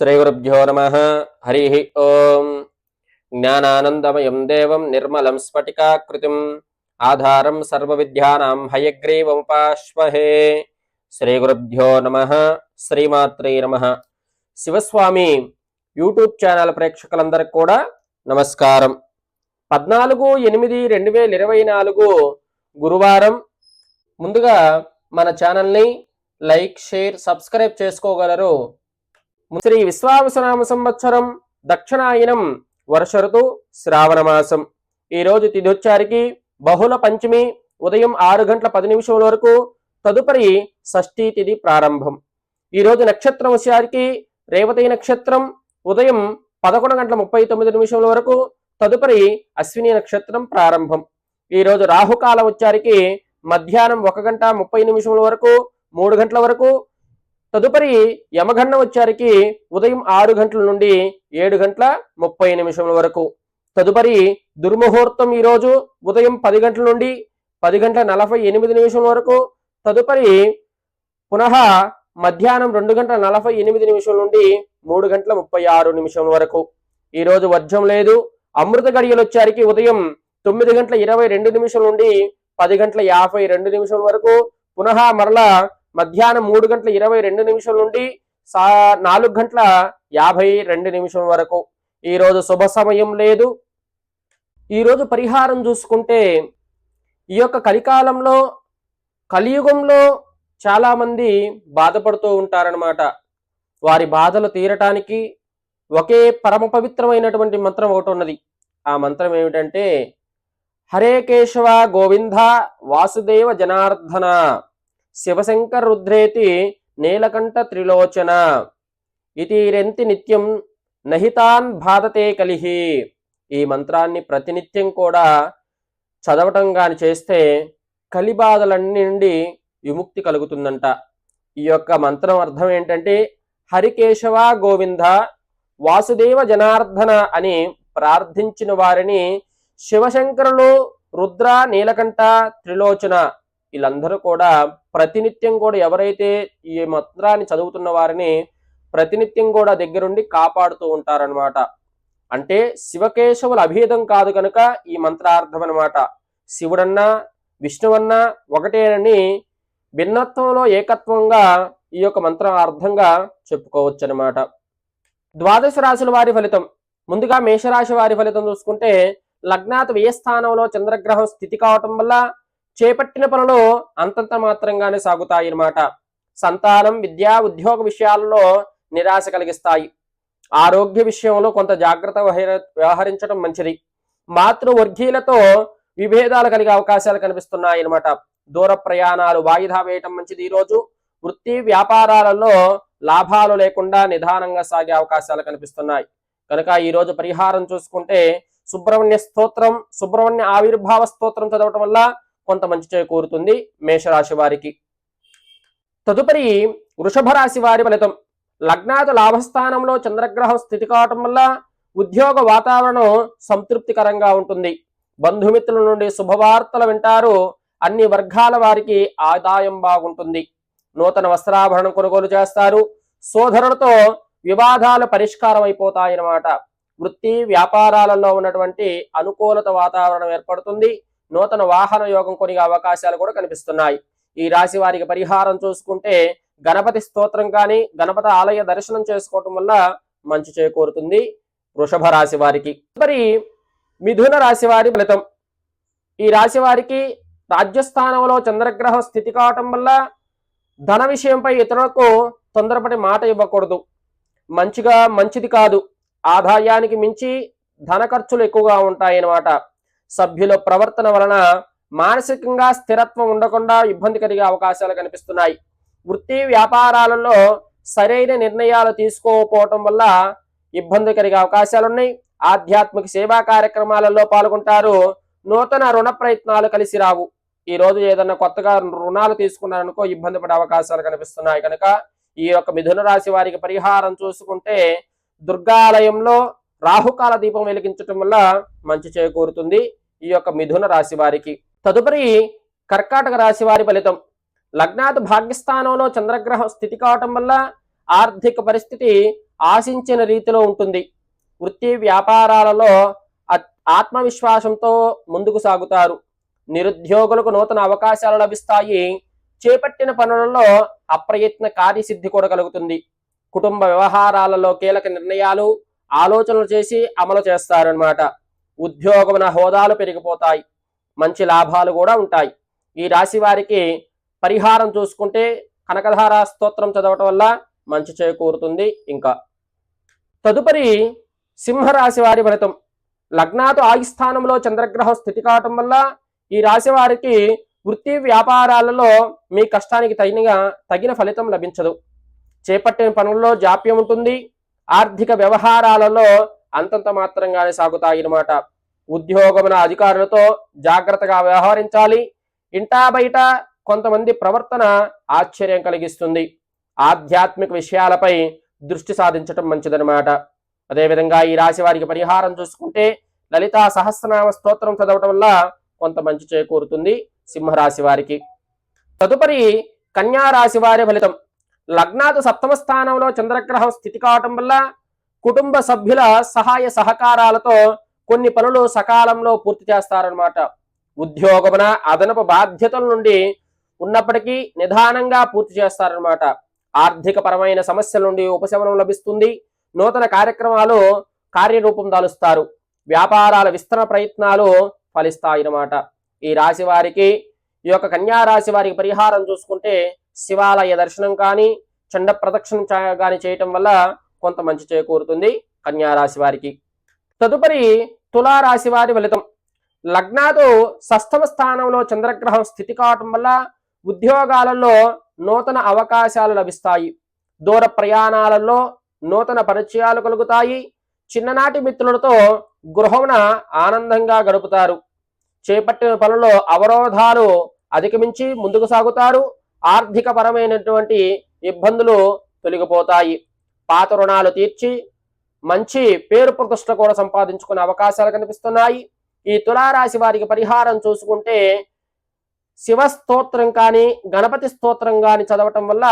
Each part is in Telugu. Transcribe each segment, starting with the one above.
శ్రీగురుభ్యో నమ హరి ఓం జ్ఞానానందమయం దేవం నిర్మలం స్ఫటికాకృతిం ఆధారం సర్వ విద్యానాం హయగ్రీవముపాశ్వహే శ్రీగురుభ్యో నమ శ్రీమాత్రే నమ శివస్వామి యూట్యూబ్ ఛానల్ ప్రేక్షకులందరికీ కూడా నమస్కారం పద్నాలుగు ఎనిమిది రెండు వేల ఇరవై నాలుగు గురువారం ముందుగా మన ఛానల్ని లైక్ షేర్ సబ్స్క్రైబ్ చేసుకోగలరు శ్రీ విశ్వావసనామ సంవత్సరం దక్షిణాయనం వర్ష ఋతు ఈరోజు తిథొచ్చారికి బహుళ పంచమి ఉదయం ఆరు గంటల పది నిమిషముల వరకు తదుపరి షష్ఠీ తిథి ప్రారంభం. ఈరోజు నక్షత్రం వచ్చేసరికి రేవతి నక్షత్రం ఉదయం పదకొండు గంటల ముప్పై తొమ్మిది నిమిషముల వరకు తదుపరి అశ్విని నక్షత్రం ప్రారంభం. ఈరోజు రాహుకాలం వచ్చారికి మధ్యాహ్నం ఒక గంట ముప్పై నిమిషముల వరకు మూడు గంటల వరకు తదుపరి యమగండం వచ్చారికి ఉదయం ఆరు గంటల నుండి ఏడు గంటల ముప్పై నిమిషముల వరకు. తదుపరి దుర్ముహూర్తం ఈరోజు ఉదయం పది గంటల నుండి పది గంటల నలభై ఎనిమిది నిమిషం వరకు. తదుపరి పునః మధ్యాహ్నం రెండు గంటల నలభై ఎనిమిది నిమిషం నుండి మూడు గంటల ముప్పై ఆరు నిమిషం వరకు. ఈ రోజు వర్జం లేదు. అమృత గడియలు వచ్చారికి ఉదయం తొమ్మిది గంటల ఇరవై రెండు నిమిషం నుండి పది గంటల యాభై రెండు నిమిషం వరకు. పునః మరలా మధ్యాహ్నం మూడు గంటల ఇరవై రెండు నిమిషం నుండి సా నాలుగు గంటల యాభై రెండు నిమిషం వరకు. ఈరోజు శుభ సమయం లేదు. ఈరోజు పరిహారం చూసుకుంటే ఈ యొక్క కలికాలంలో కలియుగంలో చాలామంది బాధపడుతూ ఉంటారనమాట వారి బాధలు తీరటానికి ఒకే పరమ పవిత్రమైనటువంటి మంత్రం ఒకటి ఉన్నది. ఆ మంత్రం ఏమిటంటే హరే కేశవ గోవింద వాసుదేవ జనార్దన. శివశంకర్ రుద్రేతి నీలకంఠ త్రిలోచన ఇతిరెంతి నిత్యం నహితాన్ బాధతే కలిహి. ఈ మంత్రాన్ని ప్రతినిత్యం కూడా చదవటం కాని చేస్తే కలిబాధలన్నీ నుండి విముక్తి కలుగుతుందంట. ఈ యొక్క మంత్రం అర్థం ఏంటంటే హరికేశవ గోవింద వాసుదేవ జనార్దన అని ప్రార్థించిన వారిని శివశంకరులు రుద్ర నీలకంఠ త్రిలోచన వీళ్ళందరూ కూడా ప్రతినిత్యం కూడా ఎవరైతే ఈ మంత్రాన్ని చదువుతున్న వారిని ప్రతినిత్యం కూడా దగ్గరుండి కాపాడుతూ ఉంటారనమాట అంటే శివకేశవుల అభేదం కాదు కనుక ఈ మంత్రార్థం అనమాట శివుడన్నా విష్ణువన్నా ఒకటేనని భిన్నత్వంలో ఏకత్వంగా ఈ యొక్క మంత్రం అర్థంగా చెప్పుకోవచ్చు అనమాట ద్వాదశ రాశుల వారి ఫలితం. ముందుగా మేషరాశి వారి ఫలితం చూసుకుంటే లగ్నాత్ వ్యయస్థానంలో చంద్రగ్రహం స్థితి కావటం వల్ల చేపట్టిన పనులు అంతంత మాత్రంగానే సాగుతాయి అన్నమాట సంతానం విద్యా ఉద్యోగ విషయాలలో నిరాశ కలిగిస్తాయి. ఆరోగ్య విషయంలో కొంత జాగ్రత్త వ్యవహరించడం మంచిది. మాతృవర్గీయులతో విభేదాలు కలిగే అవకాశాలు కనిపిస్తున్నాయి అన్నమాట దూర ప్రయాణాలు వాయిదా వేయటం మంచిది ఈ రోజు వృత్తి వ్యాపారాలలో లాభాలు లేకుండా నిదానంగా సాగే అవకాశాలు కనిపిస్తున్నాయి. కనుక ఈ రోజు పరిహారం చూసుకుంటే సుబ్రహ్మణ్య స్తోత్రం సుబ్రహ్మణ్య ఆవిర్భావ స్తోత్రం చదవటం వల్ల కొంత మంచి చేకూరుతుంది మేషరాశి వారికి. తదుపరి వృషభ రాశి వారి ఫలితం. లగ్నాది లాభస్థానంలో చంద్రగ్రహం స్థితి కావటం వల్ల ఉద్యోగ వాతావరణం సంతృప్తికరంగా ఉంటుంది. బంధుమిత్రుల నుండి శుభవార్తలు వింటారు. అన్ని వర్గాల వారికి ఆదాయం బాగుంటుంది. నూతన వస్త్రాభరణం కొనుగోలు చేస్తారు. సోదరులతో వివాదాలు పరిష్కారం అయిపోతాయన్నమాట వృత్తి వ్యాపారాలలో ఉన్నటువంటి అనుకూలత వాతావరణం ఏర్పడుతుంది. నూతన వాహన యోగం కొనిగే అవకాశాలు కూడా కనిపిస్తున్నాయి. ఈ రాశి వారికి పరిహారం చూసుకుంటే గణపతి స్తోత్రం కానీ గణపతి ఆలయ దర్శనం చేసుకోవటం వల్ల మంచి చేకూరుతుంది వృషభ రాశి వారికి. మరి మిథున రాశి వారి ఫలితం. ఈ రాశి వారికి రాజ్యస్థానంలో చంద్రగ్రహం స్థితి కావటం వల్ల ధన విషయంపై ఇతరులకు తొందరపడి మాట ఇవ్వకూడదు. మంచిగా మంచిది కాదు. ఆదాయానికి మించి ధన ఖర్చులు ఎక్కువగా ఉంటాయన్నమాట. సభ్యుల ప్రవర్తన వలన మానసికంగా స్థిరత్వం ఉండకుండా ఇబ్బంది కలిగే అవకాశాలు కనిపిస్తున్నాయి. వృత్తి వ్యాపారాలలో సరైన నిర్ణయాలు తీసుకోకపోవటం వల్ల ఇబ్బంది కలిగే అవకాశాలు ఉన్నాయి. ఆధ్యాత్మిక సేవా కార్యక్రమాలలో పాల్గొంటారు. నూతన రుణ ప్రయత్నాలు కలిసి రావు. ఈ రోజు ఏదన్నా కొత్తగా రుణాలు తీసుకున్నారనుకో ఇబ్బంది పడే అవకాశాలు కనిపిస్తున్నాయి. కనుక ఈ యొక్క మిథున రాశి వారికి పరిహారం చూసుకుంటే దుర్గాలయంలో రాహుకాల దీపం వెలిగించటం వల్ల మంచి చేకూరుతుంది. ఈ యొక్క మిథున రాశి వారికి. తదుపరి కర్కాటక రాశి వారి ఫలితం. లగ్నాత్ భాగ్యస్థానంలో చంద్రగ్రహం స్థితి కావటం వల్ల ఆర్థిక పరిస్థితి ఆశించిన రీతిలో ఉంటుంది. వృత్తి వ్యాపారాలలో ఆత్మవిశ్వాసంతో ముందుకు సాగుతారు. నిరుద్యోగులకు నూతన అవకాశాలు లభిస్తాయి. చేపట్టిన పనులలో అప్రయత్న కార్యసిద్ధి కూడా కలుగుతుంది. కుటుంబ వ్యవహారాలలో కీలక నిర్ణయాలు ఆలోచనలు చేసి అమలు చేస్తారనమాట ఉద్యోగమున హోదాలు పెరిగిపోతాయి మంచి లాభాలు కూడా ఉంటాయి. ఈ రాశి వారికి పరిహారం చూసుకుంటే కనకధార స్తోత్రం చదవటం వల్ల మంచి చేకూరుతుంది ఇంకా. తదుపరి సింహరాశి వారి ఫలితం. లగ్నాతో ఆయుస్థానంలో చంద్రగ్రహం స్థితి కావటం వల్ల ఈ రాశి వారికి వృత్తి వ్యాపారాలలో మీ కష్టానికి తగినగా తగిన ఫలితం లభించదు. చేపట్టిన పనుల్లో జాప్యం ఉంటుంది. ఆర్థిక వ్యవహారాలలో అంతంత మాత్రంగానే సాగుతాయి అన్నమాట. ఉద్యోగమున అధికారులతో జాగ్రత్తగా వ్యవహరించాలి. ఇంటా బయట కొంతమంది ప్రవర్తన ఆశ్చర్యం కలిగిస్తుంది. ఆధ్యాత్మిక విషయాలపై దృష్టి సాధించటం మంచిదనమాట అదేవిధంగా ఈ రాశి వారికి పరిహారం చూసుకుంటే లలితా సహస్రనామ స్తోత్రం చదవటం వల్ల కొంత మంచి చేకూరుతుంది సింహరాశి వారికి. తదుపరి కన్యా రాశి వారి ఫలితం. లగ్నాతు సప్తమ స్థానంలో చంద్రగ్రహం స్థితి కావటం వల్ల కుటుంబ సభ్యుల సహాయ సహకారాలతో కొన్ని పనులు సకాలంలో పూర్తి చేస్తారనమాట ఉద్యోగమున అదనపు బాధ్యతల నుండి ఉన్నప్పటికీ నిదానంగా పూర్తి చేస్తారనమాట ఆర్థిక పరమైన సమస్యల నుండి ఉపశమనం లభిస్తుంది. నూతన కార్యక్రమాలు కార్యరూపం దాలుస్తారు. వ్యాపారాల విస్తరణ ప్రయత్నాలు ఫలిస్తాయన్నమాట. ఈ రాశి వారికి ఈ యొక్క కన్యా రాశి వారికి పరిహారం చూసుకుంటే శివాలయ దర్శనం కానీ చండ ప్రదక్షిణం కానీ చేయటం వల్ల కొంత మంచి చేకూరుతుంది కన్యారాశి వారికి. తదుపరి తులారాశి వారి ఫలితం. లగ్నాదు షష్టమ స్థానంలో చంద్రగ్రహం స్థితి కావటం వల్ల ఉద్యోగాలలో నూతన అవకాశాలు లభిస్తాయి. దూర ప్రయాణాలలో నూతన పరిచయాలు కలుగుతాయి. చిన్ననాటి మిత్రులతో గృహమున ఆనందంగా గడుపుతారు. చేపట్టిన పనుల్లో అవరోధాలు అధిగమించి ముందుకు సాగుతారు. ఆర్థిక పరమైనటువంటి ఇబ్బందులు తొలగిపోతాయి. పాత రుణాలు తీర్చి మంచి పేరు ప్రతిష్ట కూడా సంపాదించుకునే అవకాశాలు కనిపిస్తున్నాయి. ఈ తులారాశి వారికి పరిహారం చూసుకుంటే శివ స్తోత్రం కానీ గణపతి స్తోత్రం కానీ చదవటం వల్ల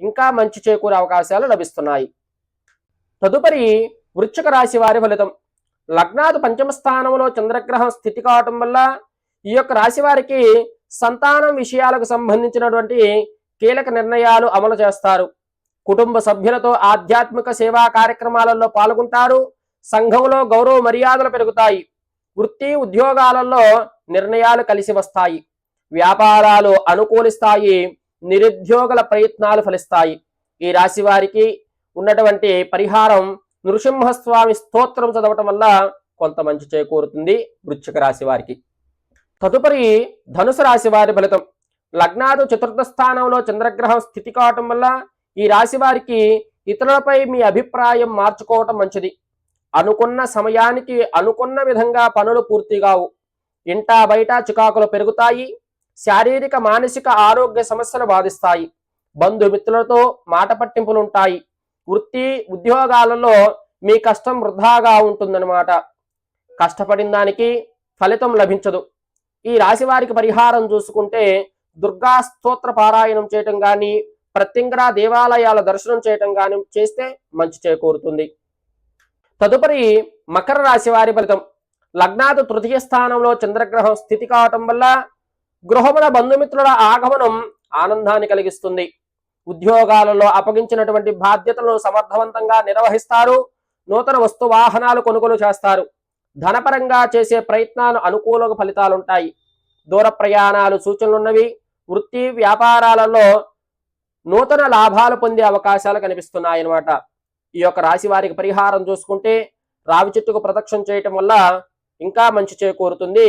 ఇంకా మంచి చేకూరే అవకాశాలు లభిస్తున్నాయి. తదుపరి వృశ్చిక రాశి వారి ఫలితం. లగ్నాదు పంచమ స్థానంలో చంద్రగ్రహం స్థితి కావటం వల్ల ఈ యొక్క రాశి వారికి సంతానం విషయాలకు సంబంధించినటువంటి కీలక నిర్ణయాలు అమలు చేస్తారు. కుటుంబ సభ్యులతో ఆధ్యాత్మిక సేవా కార్యక్రమాలలో పాల్గొంటారు. సంఘంలో గౌరవ మర్యాదలు పెరుగుతాయి. వృత్తి ఉద్యోగాలలో నిర్ణయాలు కలిసి వస్తాయి. వ్యాపారాలు అనుకూలిస్తాయి. నిరుద్యోగుల ప్రయత్నాలు ఫలిస్తాయి. ఈ రాశి వారికి ఉన్నటువంటి పరిహారం నృసింహస్వామి స్తోత్రం చదవటం వల్ల కొంత మంచి చేకూరుతుంది వృశ్చిక రాశి వారికి. తదుపరి ధనుసు రాశి వారి ఫలితం. లగ్నాదు చతుర్థ స్థానంలో చంద్రగ్రహం స్థితి కావటం వల్ల ఈ రాశి వారికి ఇతరులపై మీ అభిప్రాయం మార్చుకోవటం మంచిది. అనుకున్న సమయానికి అనుకున్న విధంగా పనులు పూర్తిగావు ఇంటా బయట చికాకులు పెరుగుతాయి. శారీరక మానసిక ఆరోగ్య సమస్యలు బాధిస్తాయి. బంధుమిత్రులతో మాట పట్టింపులు ఉంటాయి వృత్తి ఉద్యోగాలలో మీ కష్టం వృధాగా ఉంటుందన్నమాట. కష్టపడిన దానికి ఫలితం లభించదు. ఈ రాశి వారికి పరిహారం చూసుకుంటే దుర్గా స్తోత్ర పారాయణం చేయటం కానీ ప్రత్యంగర దేవాలయాల దర్శనం చేయటం కానీ చేస్తే మంచి చేకూరుతుంది. తదుపరి మకర రాశి వారి ఫలితం. లగ్నాది తృతీయ స్థానంలో చంద్రగ్రహం స్థితి కావటం వల్ల గృహముల బంధుమిత్రుల ఆగమనం ఆనందాన్ని కలిగిస్తుంది. ఉద్యోగాలలో అప్పగించినటువంటి బాధ్యతలను సమర్థవంతంగా నిర్వహిస్తారు. నూతన వస్తు వాహనాలు కొనుగోలు చేస్తారు. ధనపరంగా చేసే ప్రయత్నాలు అనుకూల ఫలితాలుంటాయి. దూర ప్రయాణాలు సూచనలున్నవి. వృత్తి వ్యాపారాలలో నూతన లాభాలు పొందే అవకాశాలు కనిపిస్తున్నాయి అన్నమాట ఈ యొక్క రాశి వారికి పరిహారం చూసుకుంటే రావి చెట్టుకు ప్రదక్షిణ చేయటం వల్ల ఇంకా మంచి చేకూరుతుంది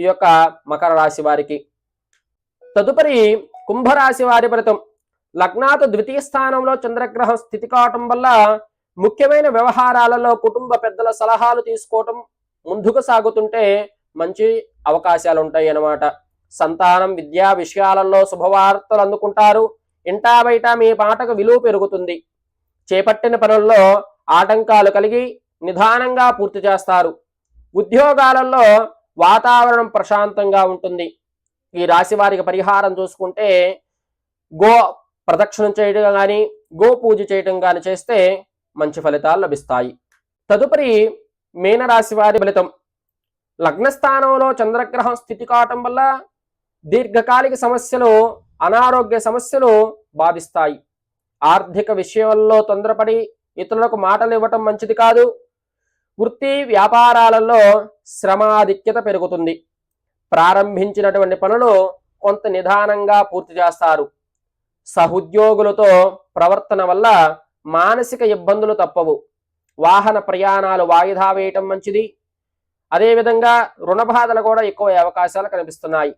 ఈ యొక్క మకర రాశి వారికి. తదుపరి కుంభరాశి వారి వ్రతం. లగ్నాతు ద్వితీయ స్థానంలో చంద్రగ్రహం స్థితి కావటం వల్ల ముఖ్యమైన వ్యవహారాలలో కుటుంబ పెద్దల సలహాలు తీసుకోవటం ముందుకు సాగుతుంటే మంచి అవకాశాలు ఉంటాయి అన్నమాట సంతానం విద్యా విషయాలలో శుభవార్తలు అందుకుంటారు. ఇంటా బయట మీ పాటకు విలువ పెరుగుతుంది. చేపట్టిన పనుల్లో ఆటంకాలు కలిగి నిదానంగా పూర్తి చేస్తారు. ఉద్యోగాలలో వాతావరణం ప్రశాంతంగా ఉంటుంది. ఈ రాశి వారికి పరిహారం చూసుకుంటే గో ప్రదక్షిణం చేయడం కానీ గో పూజ చేయడం కానీ చేస్తే మంచి ఫలితాలు లభిస్తాయి. తదుపరి మీనరాశి వారి ఫలితం. లగ్నస్థానంలో చంద్రగ్రహం స్థితి కావటం వల్ల దీర్ఘకాలిక సమస్యలు అనారోగ్య సమస్యలు బాధిస్తాయి. ఆర్థిక విషయంలో తొందరపడి ఇతరులకు మాటలు ఇవ్వటం మంచిది కాదు. వృత్తి వ్యాపారాలలో శ్రమాధిక్యత పెరుగుతుంది. ప్రారంభించినటువంటి పనులు కొంత నిదానంగా పూర్తి చేస్తారు. సహుద్యోగులతో ప్రవర్తన వల్ల మానసిక ఇబ్బందులు తప్పవు. వాహన ప్రయాణాలు వాయిదా వేయటం మంచిది. అదేవిధంగా రుణ బాధలు కూడా ఎక్కువ అవకాశాలు కనిపిస్తున్నాయి.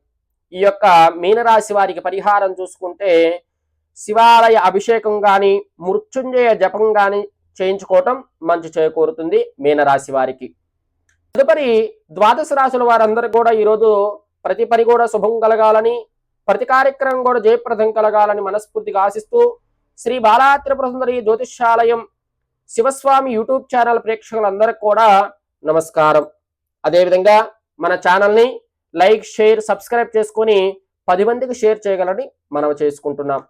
ఈ యొక్క మీనరాశి వారికి పరిహారం చూసుకుంటే శివాలయ అభిషేకం కానీ మృత్యుంజయ జపం కానీ చేయించుకోవటం మంచి చేకూరుతుంది మీనరాశి వారికి. తదుపరి ద్వాదశ రాశుల వారందరూ కూడా ఈరోజు ప్రతి పని కూడా శుభం కలగాలని ప్రతి కార్యక్రమం కూడా జయప్రదం కలగాలని మనస్ఫూర్తిగా ఆశిస్తూ శ్రీ బాలాత్రిపురసుందరి జ్యోతిష్యాలయం శివస్వామి యూట్యూబ్ ఛానల్ ప్రేక్షకులందరికీ కూడా నమస్కారం. అదేవిధంగా మన ఛానల్ని లైక్ షేర్ సబ్స్క్రైబ్ చేసుకొని పది మందికి షేర్ చేయగలని మనం చేసుకుంటున్నాం.